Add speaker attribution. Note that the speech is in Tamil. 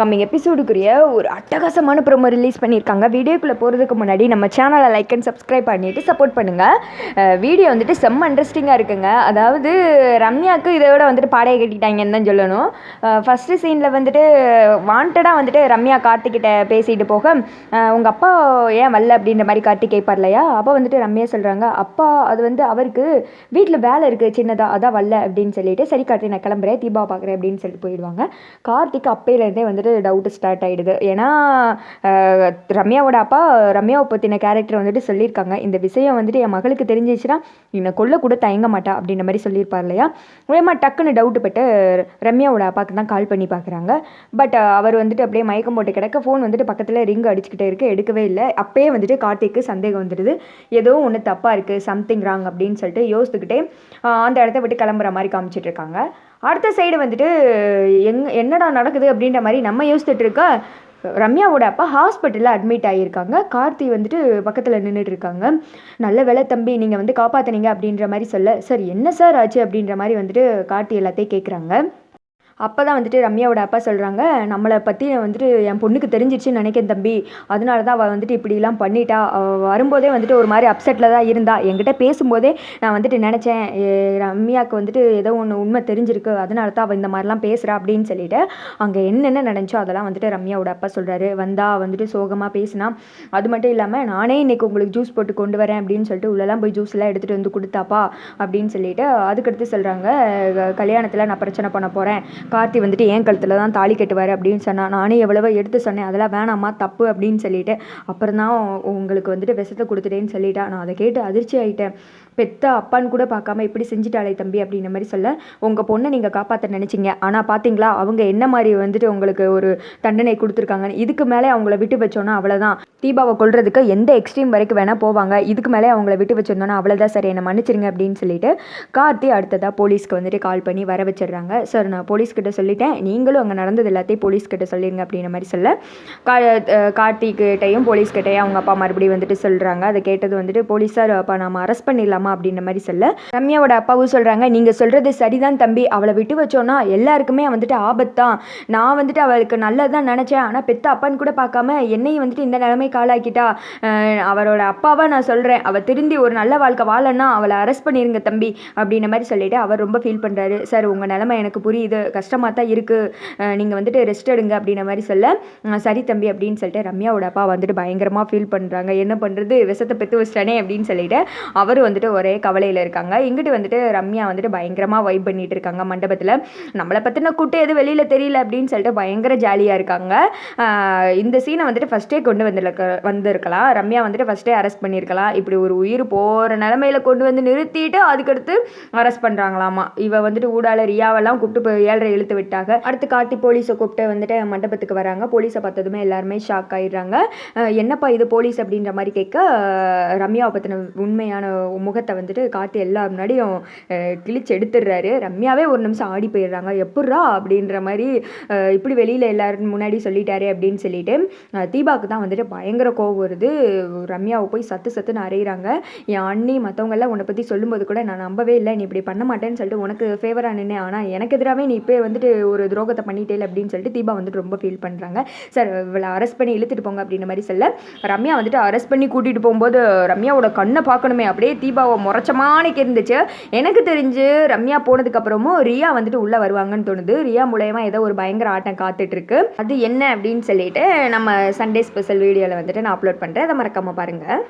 Speaker 1: கம்மிங் எபிசோடுக்குரிய ஒரு அட்டகாசமான ப்ரோமோ ரிலீஸ் பண்ணியிருக்காங்க. வீடியோக்குள்ளே போகிறதுக்கு முன்னாடி நம்ம சேனலை லைக் அண்ட் சப்ஸ்கிரைப் பண்ணிவிட்டு சப்போர்ட் பண்ணுங்கள் வீடியோ வந்துட்டு செம்ம இன்ட்ரெஸ்டிங்காக இருக்குங்க. அதாவது ரம்யாவுக்கு இதோட வந்துட்டு பாடையை கட்டிட்டாங்கன்னு தான் சொல்லணும். ஃபஸ்ட்டு சீனில் வந்துட்டு வாண்டடாக வந்துட்டு ரம்யா கார்த்திக்கிட்ட பேசிட்டு போக உங்கள் அப்பா ஏன் வரல அப்படின்ற மாதிரி கார்த்திக் கேட்பார் இல்லையா? அப்போ வந்துட்டு ரம்யா சொல்கிறாங்க அப்பா அது வந்து அவருக்கு வீட்டில் வேலை இருக்குது சின்னதாக அதான் வரல அப்படின்னு சொல்லிட்டு சரி கார்த்திக் நான் கிளம்புறேன் தீபா பார்க்குறேன் அப்படின்னு சொல்லிட்டு போயிடுவாங்க. கார்த்திக் அப்பையிலேருந்தே வந்துட்டு டவுட்டு ஸ்டார்ட் ஆகிடுது ஏன்னா ரம்யாவோட அப்பா ரம்யாவை பற்றின கேரக்டர் வந்துட்டு சொல்லியிருக்காங்க. இந்த விஷயம் வந்துட்டு என் மகளுக்கு தெரிஞ்சிச்சுன்னா என்னை கொல்ல கூட தயங்க மாட்டா அப்படின்ற மாதிரி சொல்லியிருப்பார் இல்லையா? அதேமா டக்குன்னு டவுட்டு பட்டு ரம்யாவோட அப்பாவுக்கு தான் கால் பண்ணி பார்க்குறாங்க. பட் அவர் வந்துட்டு அப்படியே மயக்கம் போட்டு கிடக்க ஃபோன் வந்துட்டு பக்கத்தில் ரிங் அடிச்சுக்கிட்டே இருக்குது எடுக்கவே இல்லை. அப்பயே வந்துட்டு கார்த்திக்கு சந்தேகம் வந்துடுது. ஏதோ ஒன்று தப்பாக இருக்குது சம்திங் ராங் அப்படின்னு சொல்லிட்டு யோசித்துக்கிட்டே அந்த இடத்த விட்டு கிளம்புற மாதிரி காமிச்சிட்ருக்காங்க அடுத்த சைடு வந்துட்டு எங் என்னடா நடக்குது அப்படின்ற மாதிரி நம்ம யோசித்துட்டு இருக்க ரம்யாவோட அப்பா ஹாஸ்பிட்டலில் அட்மிட் ஆகியிருக்காங்க கார்த்தி வந்துட்டு பக்கத்தில் நின்றுட்டு இருக்காங்க. நல்ல வேலை தம்பி நீங்கள் வந்து காப்பாற்றினீங்க அப்படின்ற மாதிரி சொல்ல சார் என்ன சார் ஆச்சு? அப்படின்ற மாதிரி வந்துட்டு கார்த்தி எல்லாத்தையும் கேட்குறாங்க அப்போ தான் வந்துட்டு ரம்யாவோட அப்பா சொல்கிறாங்க நம்மளை பற்றி வந்துட்டு என் பொண்ணுக்கு தெரிஞ்சிருச்சுன்னு நினைக்கிறேன் தம்பி. அதனால தான் அவள் வந்துட்டு இப்படிலாம் பண்ணிட்டா. அவள் வரும்போதே வந்துட்டு ஒரு மாதிரி அப்செட்டில் தான் இருந்தா. என்கிட்ட பேசும்போதே நான் வந்துட்டு நினச்சேன் ரம்யாவுக்கு வந்துட்டு ஏதோ ஒன்று உண்மை தெரிஞ்சிருக்கு. அதனால தான் அவள் இந்த மாதிரிலாம் பேசுகிறா அப்படின்னு சொல்லிட்டு அங்கே என்னென்ன நினச்சோ அதெல்லாம் வந்துட்டு ரம்யாவோட அப்பா சொல்கிறாரு வந்தா வந்துட்டு சோகமாக பேசினா அது மட்டும் இல்லாமல் நானே இன்னைக்கு உங்களுக்கு ஜூஸ் போட்டு கொண்டு வரேன். அப்படின்னு சொல்லிட்டு உள்ளெல்லாம் போய் ஜூஸ் எல்லாம் எடுத்துகிட்டு வந்து கொடுத்தாப்பா அப்படின்னு சொல்லிட்டு அதுக்கடுத்து சொல்கிறாங்க கல்யாணத்தில் நான் பிரச்சனை பண்ண போகிறேன் கார்த்தி வந்துட்டு ஏன் கழுத்தில் தான் தாலி கட்டுவார் அப்படின்னு சொன்னான் நானே எவ்வளவோ எடுத்து சொன்னேன். அதெல்லாம் வேணாம்மா தப்பு அப்படின்னு சொல்லிட்டு. அப்புறம் தான் உங்களுக்கு வந்துட்டு விஷத்தை கொடுத்துட்டேன்னு சொல்லிட்டா. நான் அதை கேட்டு அதிர்ச்சி ஆகிட்டேன் பெத்த அப்பான்னு கூட பார்க்காம இப்படி செஞ்சுட்டாளே தம்பி அப்படின்ற மாதிரி சொல்ல உங்கள் பொண்ணை நீங்கள் காப்பாற்ற நினச்சிங்க. ஆனால் பார்த்தீங்களா அவங்க என்ன மாதிரி வந்துட்டு உங்களுக்கு ஒரு தண்டனை கொடுத்துருக்காங்க இதுக்கு மேலே அவங்கள விட்டு வச்சோன்னா அவ்வளோதான் தீபாவை கொள்றதுக்கு எந்த எக்ஸ்ட்ரீம் வரைக்கும் வேணால் போவாங்க. இதுக்கு மேலே அவங்கள விட்டு வச்சிருந்தோன்னா அவ்வளோதான் சரி. என்னை மன்னிச்சிருங்க அப்படின்னு சொல்லிட்டு கார்த்தி அடுத்ததாக போலீஸ்க்கு வந்துட்டு கால் பண்ணி வர வச்சிடுறாங்க. சார் நான் போலீஸ்கிட்ட சொல்லிட்டேன். நீங்களும் அங்கே நடந்தது எல்லாத்தையும் போலீஸ்கிட்ட சொல்லிடுங்க அப்படின்ற மாதிரி சொல்ல. கா அஹ் கார்த்திக்கிட்டையும் போலீஸ்கிட்டையும் அவங்க அப்பா மறுபடியும் வந்துட்டு சொல்கிறாங்க அதை கேட்டது வந்துட்டு போலீஸார் அப்பா நாம அரெஸ்ட் பண்ணிடலாமா? அப்படின்ற மாதிரி சொல்ல. ரம்யாவோட அப்பாவும் சொல்கிறாங்க நீங்கள் சொல்கிறது சரிதான் தம்பி. அவளை விட்டு வச்சோன்னா எல்லாருக்குமே வந்துட்டு ஆபத்தான். நான் வந்துட்டு அவளுக்கு நல்லதான் நினச்சேன். ஆனால் பெத்த அப்பான்னு கூட பார்க்காம என்னையும் வந்துட்டு இந்த நிலைமை காலாக்கிட்டா அவரோட அப்பாவை நான் சொல்கிறேன் அவள் திருந்தி ஒரு நல்ல வாழ்க்கை வாழன்னா அவளை அரெஸ்ட் பண்ணிருங்க தம்பி. அப்படின்ற மாதிரி சொல்லிட்டு அவர் ரொம்ப ஃபீல் பண்ணுறாரு சார் உங்கள் நிலைமை எனக்கு புரியுது. கஷ்டம் கஷ்டமாக தான் இருக்குது நீங்கள் வந்துட்டு ரெஸ்ட் எடுங்க அப்படின்ற மாதிரி சொல்ல சரி தம்பி அப்படின்னு சொல்லிட்டு ரம்யாவோட அப்பா வந்துட்டு பயங்கரமாக ஃபீல் பண்ணுறாங்க என்ன பண்ணுறது விஷத்தை பெற்று வச்சிட்டானே அப்படின்னு சொல்லிட்டு அவர் வந்துட்டு ஒரே கவலையில் இருக்காங்க. இங்கிட்டு வந்துட்டு ரம்யா வந்துட்டு பயங்கரமாக வைப் பண்ணிட்டு இருக்காங்க மண்டபத்தில். நம்மளை பற்றின கூட்டு எது வெளியில் தெரியல அப்படின்னு சொல்லிட்டு பயங்கர ஜாலியாக இருக்காங்க. இந்த சீனை வந்துட்டு ஃபஸ்ட்டே கொண்டு வந்துருக்க வந்திருக்கலாம். ரம்யா வந்துட்டு ஃபஸ்ட்டே அரெஸ்ட் பண்ணியிருக்கலாம் இப்படி ஒரு உயிர் போகிற நிலமையில கொண்டு வந்து நிறுத்திட்டு அதுக்கடுத்து அரெஸ்ட் பண்ணுறாங்களாமா இவ வந்துட்டு ஊடால ரியாவெல்லாம் கூப்பிட்டு போய் ஏழரை இழுத்து விட்டாங்க. அடுத்து காட்டி போலீஸை கூப்பிட்டு வந்துட்டு மண்டபத்துக்கு வராங்க. போலீஸை பார்த்ததுமே எல்லாருமே ஷாக் ஆயிடுறாங்க. என்னப்பா இது போலீஸ் அப்படின்ற மாதிரி கேட்க ரம்யாவை பற்றின உண்மையான முகத்தை வந்துட்டு காட்டி எல்லா முன்னாடியும் கிழிச்சு எடுத்துடுறாரு. ரம்யாவே ஒரு நிமிஷம் ஆடி போயிடுறாங்க. எப்பட்றா? அப்படின்ற மாதிரி இப்படி வெளியில் எல்லாரும் முன்னாடி சொல்லிட்டாரு அப்படின்னு சொல்லிட்டு தீபாவுக்கு தான் வந்துட்டு பயங்கர கோவம் வருது. ரம்யாவை போய் சத்து சத்துன்னு அரைகிறாங்க என் அண்ணி மற்றவங்கெல்லாம் உன்னை பற்றி சொல்லும்போது கூட நான் நம்பவே இல்லை. நீ இப்படி பண்ண மாட்டேன்னு சொல்லிட்டு உனக்கு ஃபேவராக நின்னேன். ஆனால் எனக்கு எதிராகவே நீ இப்போ வந்துட்டு ஒரு துரோகத்தை பண்ணிட்டேன் அப்படின்னு சொல்லிட்டு தீபா வந்துட்டு ரொம்ப ஃபீல் பண்ணுறாங்க சார் இவளை அரெஸ்ட் பண்ணி இழுத்துட்டு போங்க அப்படின்ற மாதிரி சொல்ல ரம்யா வந்துட்டு அரெஸ்ட் பண்ணி கூட்டிகிட்டு போகும்போது ரம்யாவோட கண்ணை பார்க்கணுமே அப்படியே தீபாவை முறைச்சமானக்கு இருந்துச்சு. எனக்கு தெரிஞ்சு ரம்யா போனதுக்கப்புறமும் ரியா வந்துட்டு உள்ளே வருவாங்கன்னு தோணுது. ரியா மூலயமா ஏதோ ஒரு பயங்கர ஆட்டம் காத்துட்ருக்கு அது என்ன அப்படின்னு சொல்லிட்டு நம்ம சண்டே ஸ்பெஷல் வீடியோவில் வந்துட்டு நான் அப்லோட் பண்ணுறேன் அதை மறக்காமல் பாருங்கள்